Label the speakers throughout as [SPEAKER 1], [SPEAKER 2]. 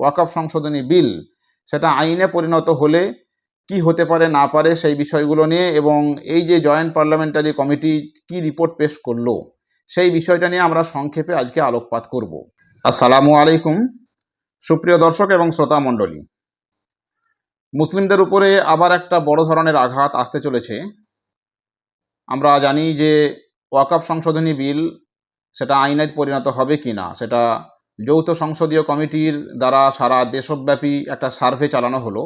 [SPEAKER 1] ওয়াকফ সংশোধনী বিল, সেটা আইনে পরিণত হলে কি হতে পারে, না পারে সেই বিষয়গুলো নিয়ে এবং এই যে জয়েন্ট পার্লামেন্টারি কমিটি কি রিপোর্ট পেশ করল, সেই বিষয়টা নিয়ে আমরা সংক্ষেপে আজকে আলোকপাত করব। আসসালামু আলাইকুম, সুপ্রিয় দর্শক এবং শ্রোতা মণ্ডলী। মুসলিমদের উপরে আবার একটা বড় ধরনের আঘাত আসতে চলেছে। আমরা জানি যে ওয়াকফ সংশোধনী বিল, সেটা আইনে পরিণত হবে কি না সেটা যৌথ সংসদীয় কমিটির দ্বারা সারা দেশব্যাপী একটা সার্ভে চালানো হলো।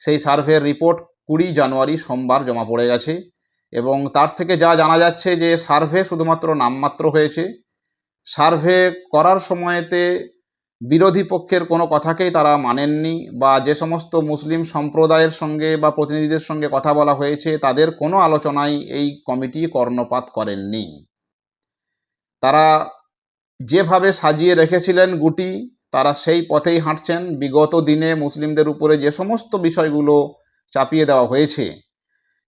[SPEAKER 1] সেই সার্ভের রিপোর্ট কুড়ি জানুয়ারি সোমবার জমা পড়ে গেছে এবং তার থেকে যা জানা যাচ্ছে যে সার্ভে শুধুমাত্র নামমাত্র হয়েছে। সার্ভে করার সময়তে বিরোধী পক্ষের কোনো কথাকেই তারা মানেননি বা যে সমস্ত মুসলিম সম্প্রদায়ের সঙ্গে বা প্রতিনিধিদের সঙ্গে কথা বলা হয়েছে তাদের কোনো আলোচনায় এই কমিটি কর্ণপাত করেননি। তারা যেভাবে সাজিয়ে রেখেছিলেন গুটি, তারা সেই পথেই হাঁটছেন। বিগত দিনে মুসলিমদের উপরে যে সমস্ত বিষয়গুলো চাপিয়ে দেওয়া হয়েছে,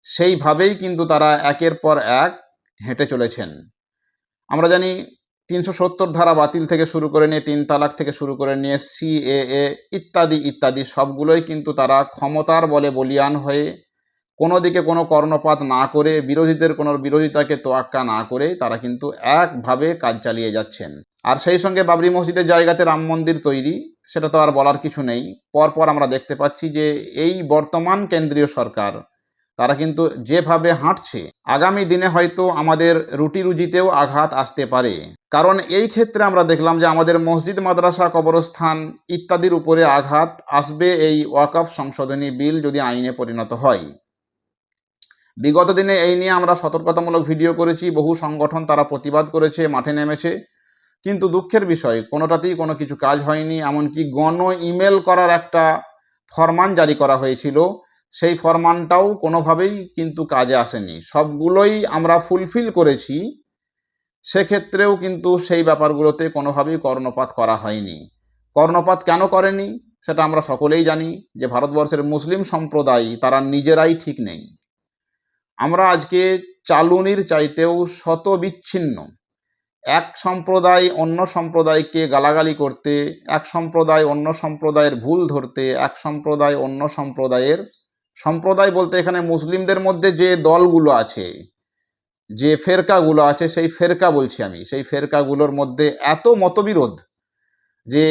[SPEAKER 1] সেইভাবেই কিন্তু তারা একের পর এক হেঁটে চলেছেন। আমরা জানি তিনশো সত্তর ধারা বাতিল থেকে শুরু করে নিয়ে, তিন তালাক থেকে শুরু করে নিয়ে সিএএ ইত্যাদি ইত্যাদি সবগুলোই কিন্তু তারা ক্ষমতার বলে বলিয়ান হয়ে কোনো দিকে কোনো কর্ণপাত না করে, বিরোধীদের কোনো বিরোধিতাকে তোয়াক্কা না করে তারা কিন্তু একভাবে কাজ চালিয়ে যাচ্ছেন। আর সেই সঙ্গে বাবরি মসজিদের জায়গাতে রাম মন্দির তৈরি, সেটা তো আর বলার কিছু নেই। পরপর আমরা দেখতে পাচ্ছি যে এই বর্তমান কেন্দ্রীয় সরকার, তারা কিন্তু যেভাবে হাঁটছে, আগামী দিনে হয়তো আমাদের রুটি রুজিতেও আঘাত আসতে পারে। কারণ এই ক্ষেত্রে আমরা দেখলাম যে আমাদের মসজিদ, মাদ্রাসা, কবরস্থান ইত্যাদির উপরে আঘাত আসবে এই ওয়াকফ সংশোধনী বিল যদি আইনে পরিণত হয়। বিগত দিনে এই নিয়ে আমরা সতর্কতামূলক ভিডিও করেছি, বহু সংগঠন তারা প্রতিবাদ করেছে, মাঠে নেমেছে। কিন্তু দুঃখের বিষয়, কোনোটাতেই কোনো কিছু কাজ হয়নি, এমনকি গণ ইমেল করার একটা ফরমান জারি করা হয়েছিল। সেই ফরমানটাও কোনোভাবেই কিন্তু কাজে আসেনি। সবগুলোই আমরা ফুলফিল করেছি, সেক্ষেত্রেও কিন্তু সেই ব্যাপারগুলোতে কোনোভাবেই কর্ণপাত করা হয়নি। কর্ণপাত কেন করেনি, সেটা আমরা সকলেই জানি যে ভারতবর্ষের মুসলিম সম্প্রদায়, তারা নিজেরাই ঠিক নেই। আমরা আজকে চালুনির চাইতেও শত বিচ্ছিন্ন এক সম্প্রদায় অন্য সম্প্রদায়কে গালাগালি করতে, এক সম্প্রদায় অন্য সম্প্রদায়ের ভুল ধরতে, এক সম্প্রদায় অন্য সম্প্রদায়ের সম্প্রদায় বলতে এখানে মুসলিমদের মধ্যে যে দলগুলো আছে, যে ফেরকাগুলো আছে, সেই ফেরকা বলছি আমি, সেই ফেরকাগুলোর মধ্যে এত মতবিরোধ যে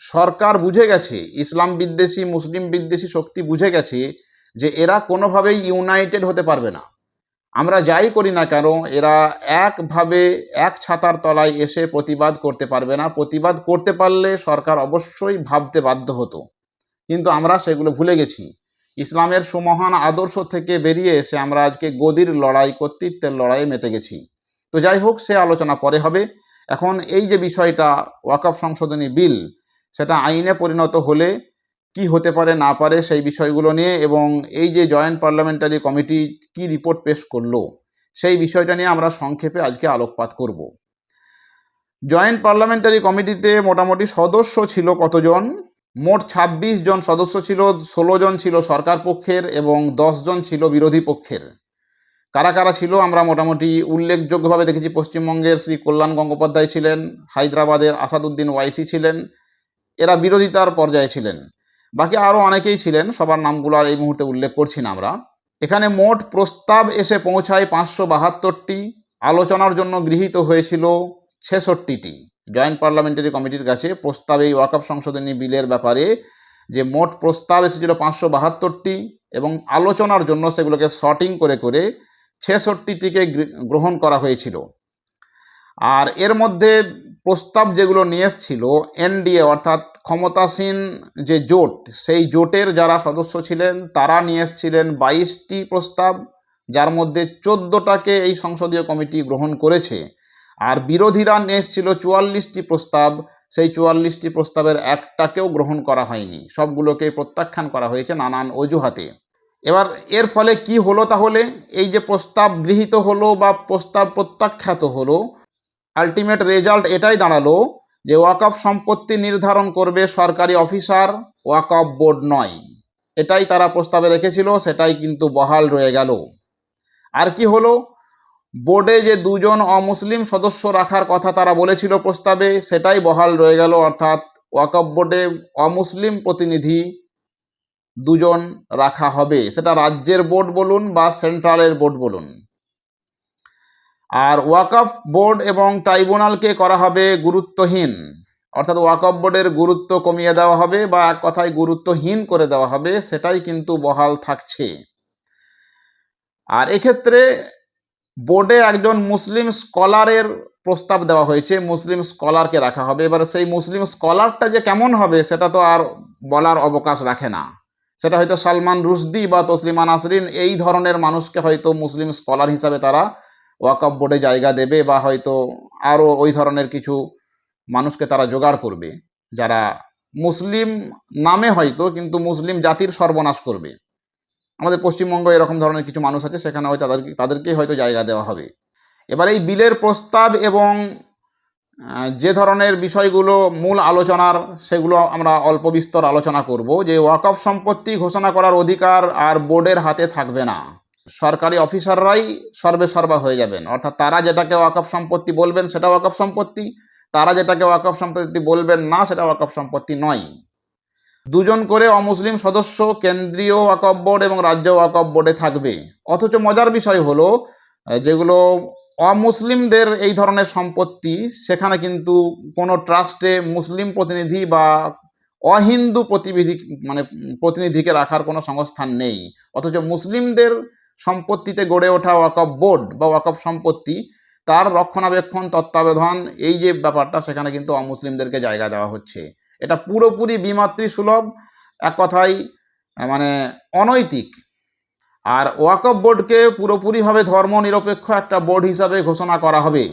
[SPEAKER 1] সরকার বুঝে গেছে, ইসলাম বিদ্বেষী, মুসলিম বিদ্বেষী শক্তি বুঝে গেছে যে এরা কোনোভাবেই ইউনাইটেড হতে পারবে না। আমরা যাই করি না কেন, এরা একভাবে এক ছাতার তলায় এসে প্রতিবাদ করতে পারবে না। প্রতিবাদ করতে পারলে সরকার অবশ্যই ভাবতে বাধ্য হতো। কিন্তু আমরা সেগুলো ভুলে গেছি। ইসলামের সুমহান আদর্শ থেকে বেরিয়ে এসে আমরা আজকে গদির লড়াই, কর্তৃত্বের লড়াইয়ে মেতে গেছি। তো যাই হোক, সে আলোচনা পরে হবে। এখন এই যে বিষয়টা, ওয়াকফ সংশোধনী বিল, সেটা আইনে পরিণত হলে কি হতে পারে, না পারে সেই বিষয়গুলো নিয়ে এবং এই যে জয়েন্ট পার্লামেন্টারি কমিটি কি রিপোর্ট পেশ করল, সেই বিষয়টা নিয়ে আমরা সংক্ষেপে আজকে আলোকপাত করব। জয়েন্ট পার্লামেন্টারি কমিটিতে মোটামুটি সদস্য ছিল কতজন? মোট ২৬ জন সদস্য ছিল, ষোলো জন ছিল সরকার পক্ষের এবং জন ছিল বিরোধী পক্ষের। কারা কারা ছিল আমরা মোটামুটি উল্লেখযোগ্যভাবে দেখেছি, পশ্চিমবঙ্গের শ্রী কল্যাণ গঙ্গোপাধ্যায় ছিলেন, হায়দ্রাবাদের আসাদুদ্দিন ওয়াইসি ছিলেন, এরা বিরোধিতার পর্যায়ে ছিলেন। বাকি আরও অনেকেই ছিলেন, সবার নামগুলো আর এই মুহূর্তে উল্লেখ করছি না আমরা। এখানে মোট প্রস্তাব এসে পৌঁছায় পাঁচশো বাহাত্তরটি, আলোচনার জন্য গৃহীত হয়েছিল ছেষট্টিটি। জয়েন্ট পার্লামেন্টারি কমিটির কাছে প্রস্তাব, এই ওয়াকফ সংশোধনী বিলের ব্যাপারে যে মোট প্রস্তাব এসেছিল পাঁচশো বাহাত্তরটি এবং আলোচনার জন্য সেগুলোকে শর্টিং করে করে ছেষট্টিটিকে গ্রহণ করা হয়েছিল। আর এর মধ্যে প্রস্তাব যেগুলো নিয়ে এসছিল, এনডিএ অর্থাৎ ক্ষমতাসীন যে জোট, সেই জোটের যারা সদস্য ছিলেন, তারা নিয়ে এসছিলেন বাইশটি প্রস্তাব, যার মধ্যে চোদ্দোটাকে এই সংসদীয় কমিটি গ্রহণ করেছে। আর বিরোধীরা নিয়ে এসছিল চুয়াল্লিশটি প্রস্তাব, সেই চুয়াল্লিশটি প্রস্তাবের একটাকেও গ্রহণ করা হয়নি। সবগুলোকে প্রত্যাখ্যান করা হয়েছে নানান অজুহাতে। এবার এর ফলে কি হলো তাহলে? এই যে প্রস্তাব গৃহীত হলো বা প্রস্তাব প্রত্যাখ্যাত হলো আলটিমেট রেজাল্ট এটাই দাঁড়াল যে ওয়াকফ সম্পত্তি নির্ধারণ করবে সরকারি অফিসার ওয়াকফ বোর্ড নয়। এটাই তারা প্রস্তাবে রেখেছিল, সেটাই কিন্তু বহাল রয়ে গেল। আর কি হলো? বোর্ডে যে দুজন অমুসলিম সদস্য রাখার কথা তারা বলেছিল প্রস্তাবে, সেটাই বহাল রয়ে গেল, অর্থাৎ ওয়াকফ বোর্ডে অমুসলিম প্রতিনিধি দুজন রাখা হবে। সেটা রাজ্যের বোর্ড বলুন বা সেন্ট্রালের বোর্ড বলুন। আর ওয়াকফ বোর্ড এবং ট্রাইব্যুনালকে করা হবে গুরুত্বহীন। অর্থাৎ ওয়াকফ বোর্ডের গুরুত্ব কমিয়ে দেওয়া হবে বা এক কথায় গুরুত্বহীন করে দেওয়া হবে, সেটাই কিন্তু বহাল থাকছে। আর এক্ষেত্রে বোর্ডে একজন মুসলিম স্কলারের প্রস্তাব দেওয়া হয়েছে, মুসলিম স্কলারকে রাখা হবে। এবার সেই মুসলিম স্কলারটা যে কেমন হবে, সেটা তো আর বলার অবকাশ রাখে না। সেটা হয়তো সালমান রুশদি বা তসলিমা নাসরিন এই ধরনের মানুষকে হয়তো মুসলিম স্কলার হিসাবে তারা ওয়াকফ বোর্ডে জায়গা দেবে বা হয়তো আরও ওই ধরনের কিছু মানুষকে তারা জোগাড় করবে, যারা মুসলিম নামে হয়তো কিন্তু মুসলিম জাতির সর্বনাশ করবে। আমাদের পশ্চিমবঙ্গ এরকম ধরনের কিছু মানুষ আছে, সেখানে হয়তো তাদেরকে তাদেরকেই হয়তো জায়গা দেওয়া হবে। এবার এই বিলের প্রস্তাব এবং যে ধরনের বিষয়গুলো মূল আলোচনার, সেগুলো আমরা অল্প বিস্তর আলোচনা করব যে ওয়াকফ সম্পত্তি ঘোষণা করার অধিকার আর বোর্ডের হাতে থাকবে না। সরকারি অফিসাররাই সর্বে সর্বা হয়ে যাবেন। অর্থাৎ তারা যেটাকে ওয়াকফ সম্পত্তি বলবেন সেটা ওয়াকফ সম্পত্তি, তারা যেটাকে ওয়াকফ সম্পত্তি বলবেন না সেটা ওয়াকফ সম্পত্তি নয়। দুজন করে অমুসলিম সদস্য কেন্দ্রীয় ওয়াকফ বোর্ড এবং রাজ্য ওয়াকফ বোর্ডে থাকবে। অথচ মজার বিষয় হলো যেগুলো অমুসলিমদের এই ধরনের সম্পত্তি, সেখানে কিন্তু কোনো ট্রাস্টে মুসলিম প্রতিনিধি বা অহিন্দু প্রতিনিধি মানে প্রতিনিধিকে রাখার কোনো সংস্থান নেই। অথচ মুসলিমদের সম্পত্তিতে গড়ে ওঠা ওয়াকফ বোর্ড বা ওয়াকফ সম্পত্তি, তার রক্ষণাবেক্ষণ, তত্ত্বাবধান, এই যে ব্যাপারটা সেখানে কিন্তু অমুসলিমদেরকে জায়গা দেওয়া হচ্ছে। এটা পুরোপুরি বিমাতৃ সুলভ এক কথায় মানে অনৈতিক। আর ওয়াকফ বোর্ডকে পুরোপুরিভাবে ধর্মনিরপেক্ষ একটা বোর্ড হিসাবে ঘোষণা করা হবে।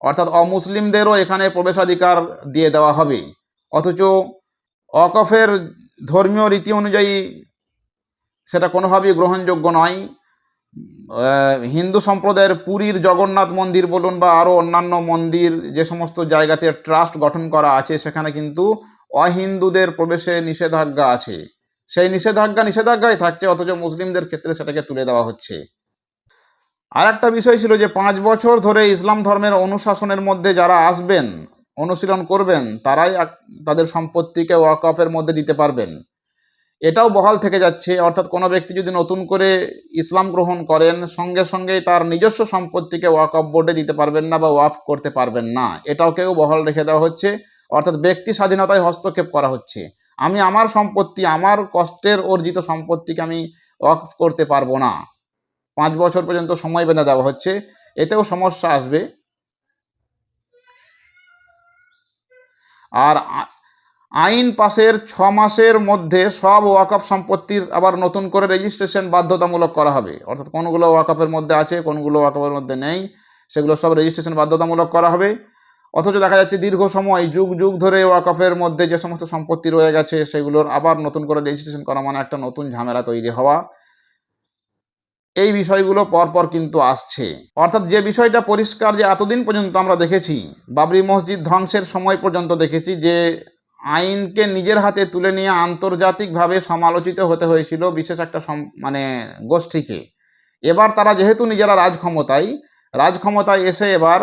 [SPEAKER 1] অর্থাৎ অমুসলিমদেরও এখানে প্রবেশাধিকার দিয়ে দেওয়া হবে। অথচ ওয়াকফের ধর্মীয় রীতি অনুযায়ী সেটা কোনোভাবেই গ্রহণযোগ্য নয়। হিন্দু সম্প্রদায়ের পুরীর জগন্নাথ মন্দির বলুন বা আরও অন্যান্য মন্দির, যে সমস্ত জায়গাতে ট্রাস্ট গঠন করা আছে, সেখানে কিন্তু অহিন্দুদের প্রবেশে নিষেধাজ্ঞা আছে। সেই নিষেধাজ্ঞা নিষেধাজ্ঞাই থাকছে, অথচ মুসলিমদের ক্ষেত্রে সেটাকে তুলে দেওয়া হচ্ছে। আর একটা বিষয় ছিল যে পাঁচ বছর ধরে ইসলাম ধর্মের অনুশাসনের মধ্যে যারা আসবেন, অনুশীলন করবেন, তারাই তাদের সম্পত্তিকে ওয়াকফের মধ্যে দিতে পারবেন। এটাও বহাল থেকে যাচ্ছে। অর্থাৎ কোনো ব্যক্তি যদি নতুন করে ইসলাম গ্রহণ করেন, সঙ্গে সঙ্গেই তার নিজস্ব সম্পত্তিকে ওয়াকফ বোর্ডে দিতে পারবেন না বা ওয়াফ করতে পারবেন না। এটাও কেউ বহাল রেখে দেওয়া হচ্ছে। অর্থাৎ ব্যক্তি স্বাধীনতায় হস্তক্ষেপ করা হচ্ছে। আমি আমার সম্পত্তি, আমার কষ্টের অর্জিত সম্পত্তিকে আমি ওয়াকফ করতে পারব না। পাঁচ বছর পর্যন্ত সময় বেঁধে দেওয়া হচ্ছে। এতেও সমস্যা আসবে। আর আইন পাশের ছ মাসের মধ্যে সব ওয়াকফ সম্পত্তির আবার নতুন করে রেজিস্ট্রেশন বাধ্যতামূলক করা হবে। অর্থাৎ কোনগুলো ওয়াকফের মধ্যে আছে, কোনগুলো ওয়াকফের মধ্যে নেই, সেগুলো সব রেজিস্ট্রেশন বাধ্যতামূলক করা হবে। অথচ দেখা যাচ্ছে দীর্ঘ সময়, যুগ যুগ ধরে ওয়াকফের মধ্যে যে সমস্ত সম্পত্তি রয়ে গেছে, সেগুলোর আবার নতুন করে রেজিস্ট্রেশন করা মানে একটা নতুন ঝামেলা তৈরি হওয়া। এই বিষয়গুলো পরপর কিন্তু আসছে। অর্থাৎ যে বিষয়টা পরিষ্কার যে এতদিন পর্যন্ত আমরা দেখেছি, বাবরি মসজিদ ধ্বংসের সময় পর্যন্ত দেখেছি যে আইনকে নিজের হাতে তুলে নিয়ে আন্তর্জাতিকভাবে সমালোচিত হতে হয়েছিল বিশেষ একটা মানে গোষ্ঠীকে। এবার তারা যেহেতু নিজেরা রাজক্ষমতায় রাজক্ষমতায় এসে এবার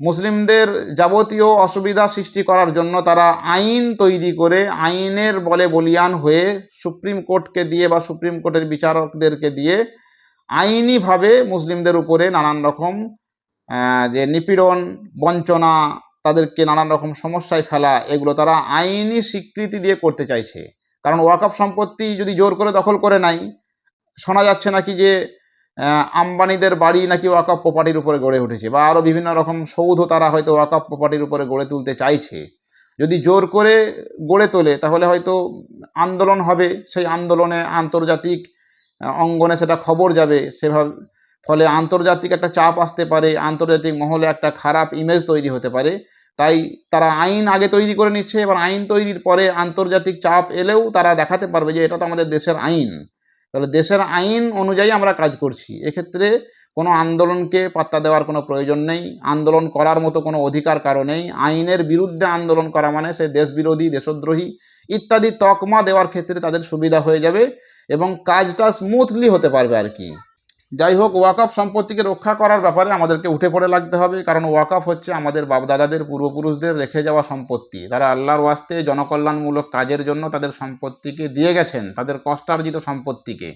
[SPEAKER 1] মুসলিমদের যাবতীয় অসুবিধা সৃষ্টি করার জন্য তারা আইন তৈরি করে আইনের বলে বলিয়ান হয়ে সুপ্রিম কোর্টকে দিয়ে বা সুপ্রিম কোর্টের বিচারকদেরকে দিয়ে আইনিভাবে মুসলিমদের উপরে নানান রকম যে নিপীড়ন, বঞ্চনা তাদেরকে নানান রকম সমস্যায় ফেলা, এগুলো তারা আইনি স্বীকৃতি দিয়ে করতে চাইছে। কারণ ওয়াকফ সম্পত্তি যদি জোর করে দখল করে নাই শোনা যাচ্ছে নাকি যে আম্বানিদের বাড়ি নাকি ওয়াকফ প্রপার্টির উপরে গড়ে উঠেছে বা আরও বিভিন্ন রকম সৌধ তারা হয়তো ওয়াকফ প্রপার্টির উপরে গড়ে তুলতে চাইছে। যদি জোর করে গড়ে তোলে, তাহলে হয়তো আন্দোলন হবে। সেই আন্দোলনে আন্তর্জাতিক অঙ্গনে সেটা খবর যাবে। সেভাবে ফলে আন্তর্জাতিক একটা চাপ আসতে পারে, আন্তর্জাতিক মহলে একটা খারাপ ইমেজ তৈরি হতে পারে। তাই তারা আইন আগে তৈরি করে নিচ্ছে, এবার আইন তৈরির পরে আন্তর্জাতিক চাপ এলেও তারা দেখাতে পারবে যে এটা তো আমাদের দেশের আইন। তাহলে দেশের আইন অনুযায়ী আমরা কাজ করছি। এক্ষেত্রে কোনো আন্দোলনকে পাত্তা দেওয়ার কোনো প্রয়োজন নেই। আন্দোলন করার মতো কোনো অধিকার কারও নেই। আইনের বিরুদ্ধে আন্দোলন করা মানে সে দেশবিরোধী, দেশদ্রোহী ইত্যাদি তকমা দেওয়ার ক্ষেত্রে তাদের সুবিধা হয়ে যাবে এবং কাজটা স্মুথলি হতে পারবে আর কি। যাই হোক ওয়াকফ সম্পত্তিকে রক্ষা করার ব্যাপারে আমাদেরকে উঠে পড়ে লাগতে হবে, কারণ ওয়াকফ হচ্ছে আমাদের বাপদাদাদের, পূর্বপুরুষদের রেখে যাওয়া সম্পত্তি। তারা আল্লাহর ওয়াস্তে জনকল্যাণমূলক কাজের জন্য তাদের সম্পত্তিকে দিয়ে গেছেন, তাদের কষ্টার্জিত সম্পত্তিকে।